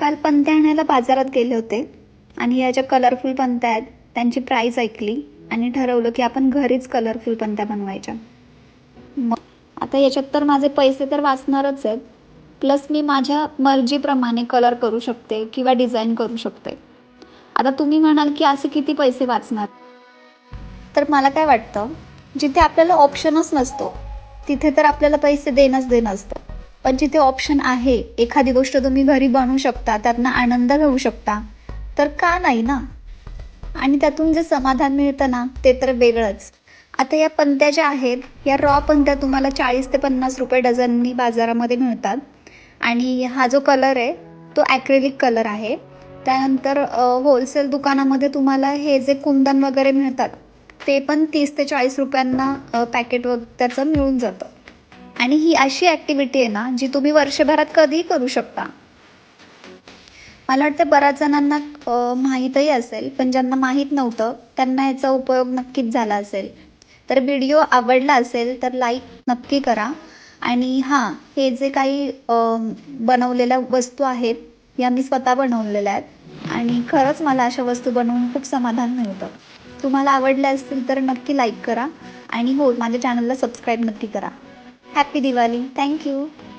काल पंत्या आणायला बाजारात गेले होते आणि या ज्या कलरफुल पंत्या आहेत त्यांची प्राईस ऐकली आणि ठरवलं की आपण घरीच कलरफुल पंत्या बनवायच्या. मग आता याच्यात तर माझे पैसे तर वाचणारच आहेत. प्लस मी माझ्या मर्जीप्रमाणे कलर करू शकते किंवा डिझाईन करू शकते. आता तुम्ही म्हणाल की असे किती पैसे वाचणार? तर मला काय वाटतं जिथे आपल्याला ऑप्शनच नसतो तिथे तर आपल्याला पैसे देणंच देणं असतं. पण जिथे ऑप्शन आहे एखादी गोष्ट तुम्ही घरी बनवू शकता त्यातनं आनंद घेऊ शकता. तर का नाही ना? आणि त्यातून जे समाधान मिळतं ना ते तर वेगळंच. आता या पंत्या ज्या आहेत या रॉ पंत्या तुम्हाला चाळीस ते पन्नास रुपये डझननी बाजारामध्ये मिळतात. आणि हा जो कलर आहे तो ॲक्रेलिक कलर आहे. त्यानंतर होलसेल दुकानामध्ये तुम्हाला हे जे कुंदन वगैरे मिळतात ते पण तीस ते चाळीस रुपयांना पॅकेट व त्याचं मिळून जातं. आणि ही अशी ॲक्टिव्हिटी आहे ना जी तुम्ही वर्षभरात कधीही करू शकता. मला वाटतं बऱ्याच जणांना माहीतही असेल पण ज्यांना माहीत नव्हतं त्यांना याचा उपयोग नक्कीच झाला असेल. तर व्हिडिओ आवडला असेल तर लाईक नक्की करा. आणि हां हे जे काही बनवलेल्या वस्तू आहेत या मी स्वतः बनवलेल्या आहेत. आणि खरंच मला अशा वस्तू बनवून खूप समाधान मिळतं. तुम्हाला आवडल्या असतील तर नक्की लाईक करा. आणि हो माझ्या चॅनलला सबस्क्राईब नक्की करा. Happy Diwali. Thank you.